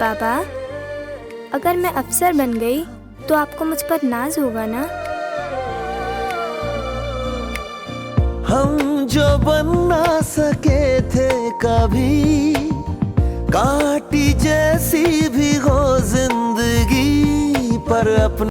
पापा, अगर मैं अफसर बन गई तो आपको मुझ पर नाज होगा ना? हम जो बन ना सके थे कभी, काटी जैसी भी हो ज़िंदगी पर अपने